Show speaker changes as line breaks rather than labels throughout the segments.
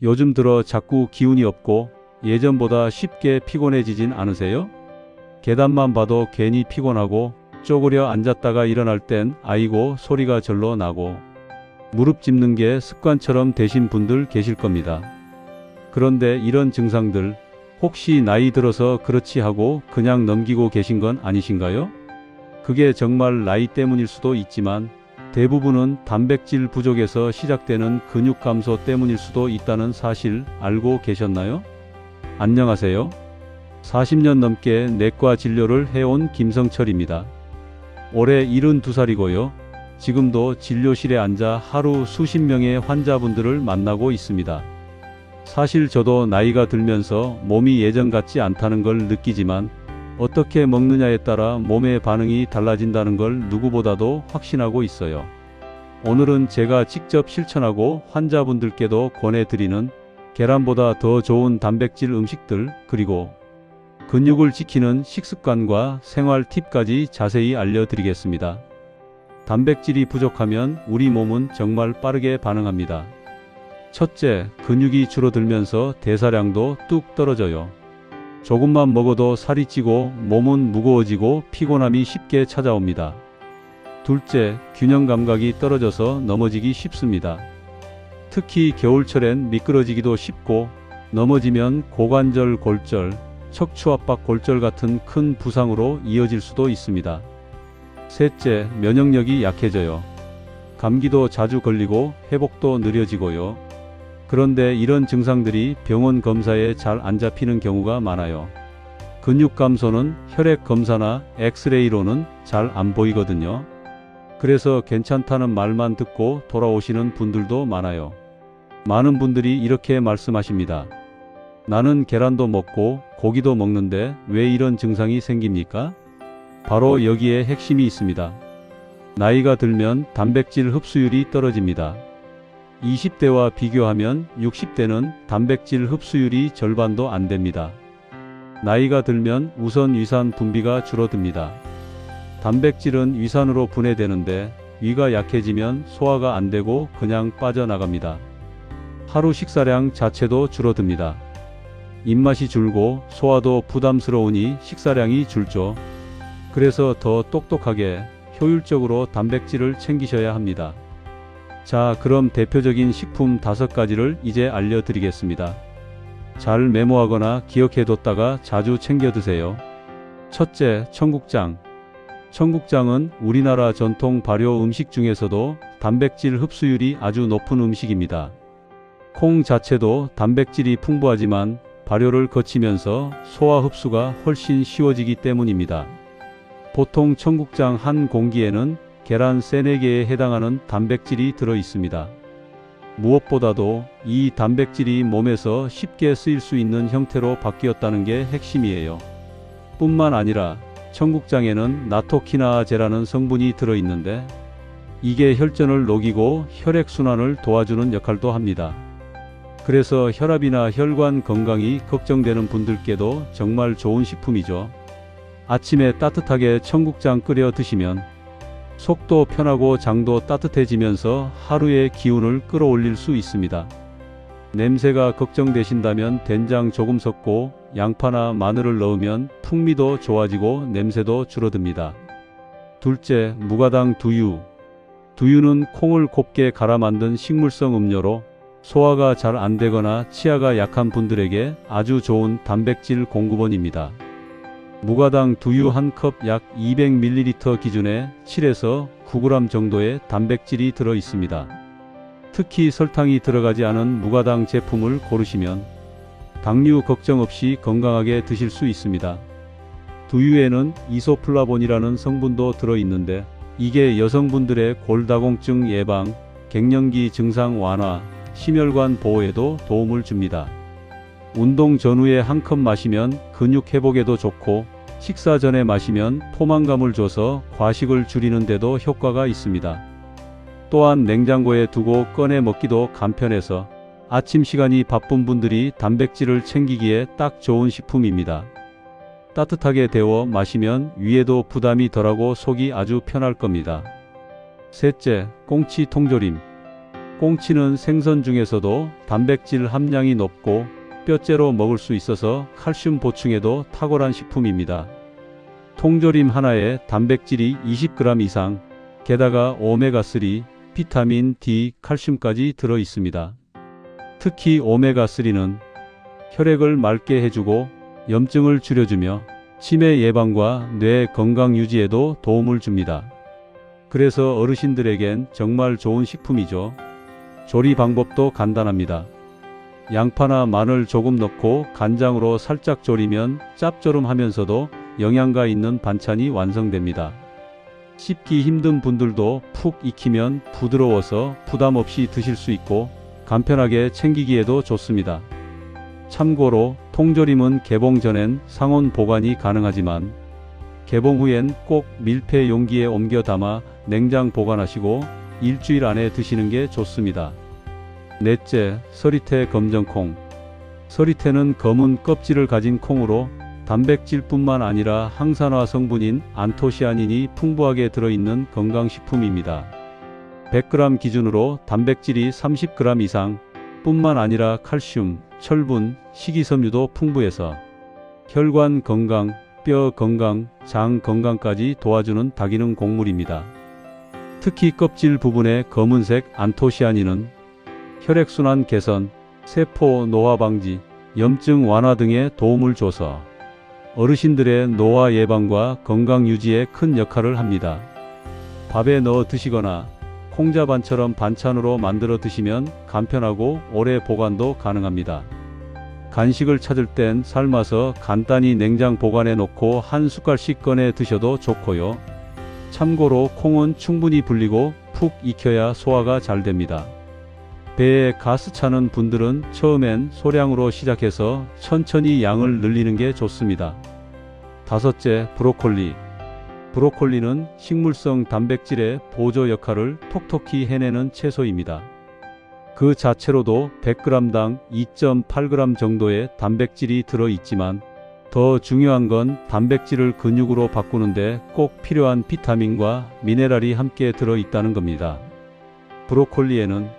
요즘 들어 자꾸 기운이 없고 예전보다 쉽게 피곤해지진 않으세요? 계단만 봐도 괜히 피곤하고 쪼그려 앉았다가 일어날 땐 아이고 소리가 절로 나고 무릎 짚는 게 습관처럼 되신 분들 계실 겁니다. 그런데 이런 증상들 혹시 나이 들어서 그렇지 하고 그냥 넘기고 계신 건 아니신가요? 그게 정말 나이 때문일 수도 있지만 대부분은 단백질 부족에서 시작되는 근육 감소 때문일 수도 있다는 사실 알고 계셨나요? 안녕하세요. 40년 넘게 내과 진료를 해온 김성철입니다. 올해 72살이고요. 지금도 진료실에 앉아 하루 수십 명의 환자분들을 만나고 있습니다. 사실 저도 나이가 들면서 몸이 예전 같지 않다는 걸 느끼지만 어떻게 먹느냐에 따라 몸의 반응이 달라진다는 걸 누구보다도 확신하고 있어요. 오늘은 제가 직접 실천하고 환자분들께도 권해드리는 계란보다 더 좋은 단백질 음식들 그리고 근육을 지키는 식습관과 생활 팁까지 자세히 알려드리겠습니다. 단백질이 부족하면 우리 몸은 정말 빠르게 반응합니다. 첫째, 근육이 줄어들면서 대사량도 뚝 떨어져요. 조금만 먹어도 살이 찌고 몸은 무거워지고 피곤함이 쉽게 찾아옵니다. 둘째, 균형 감각이 떨어져서 넘어지기 쉽습니다. 특히 겨울철엔 미끄러지기도 쉽고 넘어지면 고관절 골절, 척추압박 골절 같은 큰 부상으로 이어질 수도 있습니다. 셋째, 면역력이 약해져요. 감기도 자주 걸리고 회복도 느려지고요. 그런데 이런 증상들이 병원 검사에 잘 안 잡히는 경우가 많아요. 근육 감소는 혈액 검사나 엑스레이로는 잘 안 보이거든요. 그래서 괜찮다는 말만 듣고 돌아오시는 분들도 많아요. 많은 분들이 이렇게 말씀하십니다. 나는 계란도 먹고 고기도 먹는데 왜 이런 증상이 생깁니까? 바로 여기에 핵심이 있습니다. 나이가 들면 단백질 흡수율이 떨어집니다. 20대와 비교하면 60대는 단백질 흡수율이 절반도 안 됩니다. 나이가 들면 우선 위산 분비가 줄어듭니다. 단백질은 위산으로 분해되는데 위가 약해지면 소화가 안 되고 그냥 빠져나갑니다. 하루 식사량 자체도 줄어듭니다. 입맛이 줄고 소화도 부담스러우니 식사량이 줄죠. 그래서 더 똑똑하게 효율적으로 단백질을 챙기셔야 합니다. 자, 그럼 대표적인 식품 다섯 가지를 이제 알려드리겠습니다. 잘 메모하거나 기억해뒀다가 자주 챙겨 드세요. 첫째, 청국장. 청국장은 우리나라 전통 발효 음식 중에서도 단백질 흡수율이 아주 높은 음식입니다. 콩 자체도 단백질이 풍부하지만 발효를 거치면서 소화 흡수가 훨씬 쉬워지기 때문입니다. 보통 청국장 한 공기에는 계란 3, 4개에 해당하는 단백질이 들어 있습니다. 무엇보다도 이 단백질이 몸에서 쉽게 쓰일 수 있는 형태로 바뀌었다는 게 핵심이에요. 뿐만 아니라 청국장에는 나토키나아제라는 성분이 들어 있는데 이게 혈전을 녹이고 혈액순환을 도와주는 역할도 합니다. 그래서 혈압이나 혈관 건강이 걱정되는 분들께도 정말 좋은 식품이죠. 아침에 따뜻하게 청국장 끓여 드시면 속도 편하고 장도 따뜻해지면서 하루의 기운을 끌어올릴 수 있습니다. 냄새가 걱정되신다면 된장 조금 섞고 양파나 마늘을 넣으면 풍미도 좋아지고 냄새도 줄어듭니다. 둘째, 무가당 두유. 두유는 콩을 곱게 갈아 만든 식물성 음료로 소화가 잘 안 되거나 치아가 약한 분들에게 아주 좋은 단백질 공급원입니다. 무가당 두유 한 컵 약 200ml 기준에 7에서 9g 정도의 단백질이 들어 있습니다. 특히 설탕이 들어가지 않은 무가당 제품을 고르시면 당류 걱정 없이 건강하게 드실 수 있습니다. 두유에는 이소플라본이라는 성분도 들어 있는데 이게 여성분들의 골다공증 예방, 갱년기 증상 완화, 심혈관 보호에도 도움을 줍니다. 운동 전후에 한 컵 마시면 근육 회복에도 좋고 식사 전에 마시면 포만감을 줘서 과식을 줄이는 데도 효과가 있습니다. 또한 냉장고에 두고 꺼내 먹기도 간편해서 아침 시간이 바쁜 분들이 단백질을 챙기기에 딱 좋은 식품입니다. 따뜻하게 데워 마시면 위에도 부담이 덜하고 속이 아주 편할 겁니다. 셋째, 꽁치 통조림. 꽁치는 생선 중에서도 단백질 함량이 높고 뼈째로 먹을 수 있어서 칼슘 보충에도 탁월한 식품입니다. 통조림 하나에 단백질이 20g 이상, 게다가 오메가3, 비타민 D, 칼슘까지 들어 있습니다. 특히 오메가3는 혈액을 맑게 해주고 염증을 줄여주며 치매 예방과 뇌 건강 유지에도 도움을 줍니다. 그래서 어르신들에겐 정말 좋은 식품이죠. 조리 방법도 간단합니다. 양파나 마늘 조금 넣고 간장으로 살짝 졸이면 짭조름하면서도 영양가 있는 반찬이 완성됩니다. 씹기 힘든 분들도 푹 익히면 부드러워서 부담 없이 드실 수 있고 간편하게 챙기기에도 좋습니다. 참고로 통조림은 개봉 전엔 상온 보관이 가능하지만 개봉 후엔 꼭 밀폐 용기에 옮겨 담아 냉장 보관하시고 일주일 안에 드시는 게 좋습니다. 넷째, 서리태 검정콩. 서리태는 검은 껍질을 가진 콩으로 단백질뿐만 아니라 항산화 성분인 안토시아닌이 풍부하게 들어있는 건강식품입니다. 100g 기준으로 단백질이 30g 이상 뿐만 아니라 칼슘, 철분, 식이섬유도 풍부해서 혈관 건강, 뼈 건강, 장 건강까지 도와주는 다기능 곡물입니다. 특히 껍질 부분의 검은색 안토시아닌은 혈액순환 개선, 세포 노화 방지, 염증 완화 등에 도움을 줘서 어르신들의 노화 예방과 건강 유지에 큰 역할을 합니다. 밥에 넣어 드시거나 콩자반처럼 반찬으로 만들어 드시면 간편하고 오래 보관도 가능합니다. 간식을 찾을 땐 삶아서 간단히 냉장 보관해 놓고 한 숟갈씩 꺼내 드셔도 좋고요. 참고로 콩은 충분히 불리고 푹 익혀야 소화가 잘 됩니다. 배에 가스 차는 분들은 처음엔 소량으로 시작해서 천천히 양을 늘리는 게 좋습니다. 다섯째, 브로콜리. 브로콜리는 식물성 단백질의 보조 역할을 톡톡히 해내는 채소입니다. 그 자체로도 100g당 2.8g 정도의 단백질이 들어 있지만 더 중요한 건 단백질을 근육으로 바꾸는데 꼭 필요한 비타민과 미네랄이 함께 들어 있다는 겁니다. 브로콜리에는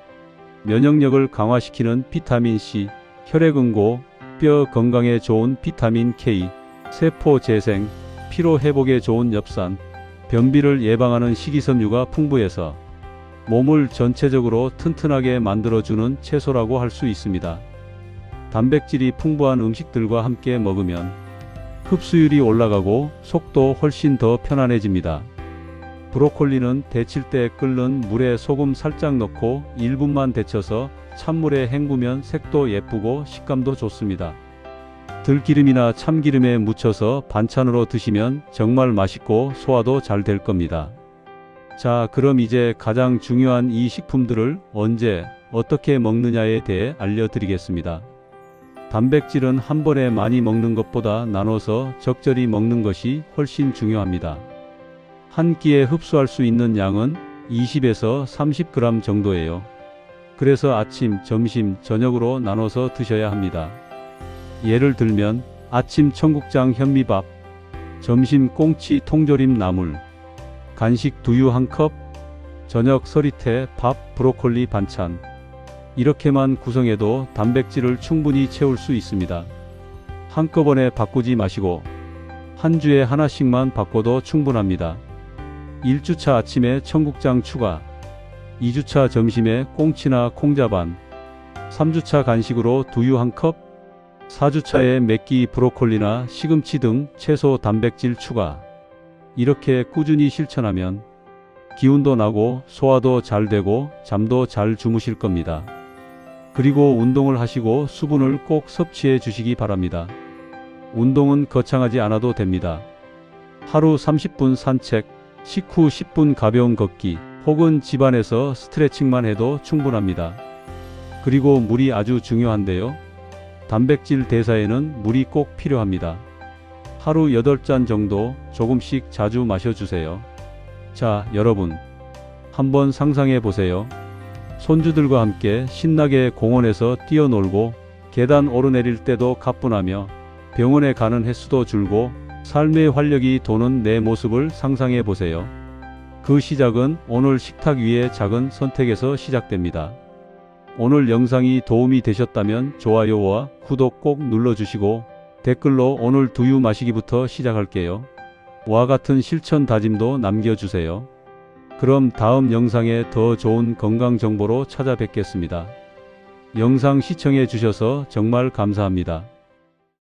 면역력을 강화시키는 비타민 C, 혈액 응고, 뼈 건강에 좋은 비타민 K, 세포 재생, 피로 회복에 좋은 엽산, 변비를 예방하는 식이섬유가 풍부해서 몸을 전체적으로 튼튼하게 만들어주는 채소라고 할 수 있습니다. 단백질이 풍부한 음식들과 함께 먹으면 흡수율이 올라가고 속도 훨씬 더 편안해집니다. 브로콜리는 데칠 때 끓는 물에 소금 살짝 넣고 1분만 데쳐서 찬물에 헹구면 색도 예쁘고 식감도 좋습니다. 들기름이나 참기름에 묻혀서 반찬으로 드시면 정말 맛있고 소화도 잘 될 겁니다. 자, 그럼 이제 가장 중요한 이 식품들을 언제, 어떻게 먹느냐에 대해 알려드리겠습니다. 단백질은 한 번에 많이 먹는 것보다 나눠서 적절히 먹는 것이 훨씬 중요합니다. 한 끼에 흡수할 수 있는 양은 20에서 30g 정도예요. 그래서 아침, 점심, 저녁으로 나눠서 드셔야 합니다. 예를 들면 아침 청국장 현미밥, 점심 꽁치 통조림 나물, 간식 두유 한 컵, 저녁 서리태 밥 브로콜리 반찬. 이렇게만 구성해도 단백질을 충분히 채울 수 있습니다. 한꺼번에 바꾸지 마시고 한 주에 하나씩만 바꿔도 충분합니다. 1주차 아침에 청국장 추가, 2주차 점심에 꽁치나 콩자반, 3주차 간식으로 두유 한 컵, 4주차에 맵기 브로콜리나 시금치 등 채소 단백질 추가. 이렇게 꾸준히 실천하면 기운도 나고 소화도 잘 되고 잠도 잘 주무실 겁니다. 그리고 운동을 하시고 수분을 꼭 섭취해 주시기 바랍니다. 운동은 거창하지 않아도 됩니다. 하루 30분 산책, 식후 10분 가벼운 걷기, 혹은 집안에서 스트레칭만 해도 충분합니다. 그리고 물이 아주 중요한데요. 단백질 대사에는 물이 꼭 필요합니다. 하루 8잔 정도 조금씩 자주 마셔주세요. 자, 여러분. 한번 상상해 보세요. 손주들과 함께 신나게 공원에서 뛰어놀고 계단 오르내릴 때도 가뿐하며 병원에 가는 횟수도 줄고 삶의 활력이 도는 내 모습을 상상해 보세요. 그 시작은 오늘 식탁 위의 작은 선택에서 시작됩니다. 오늘 영상이 도움이 되셨다면 좋아요와 구독 꼭 눌러주시고 댓글로 오늘 두유 마시기부터 시작할게요. 와 같은 실천 다짐도 남겨주세요. 그럼 다음 영상에 더 좋은 건강 정보로 찾아뵙겠습니다. 영상 시청해 주셔서 정말 감사합니다.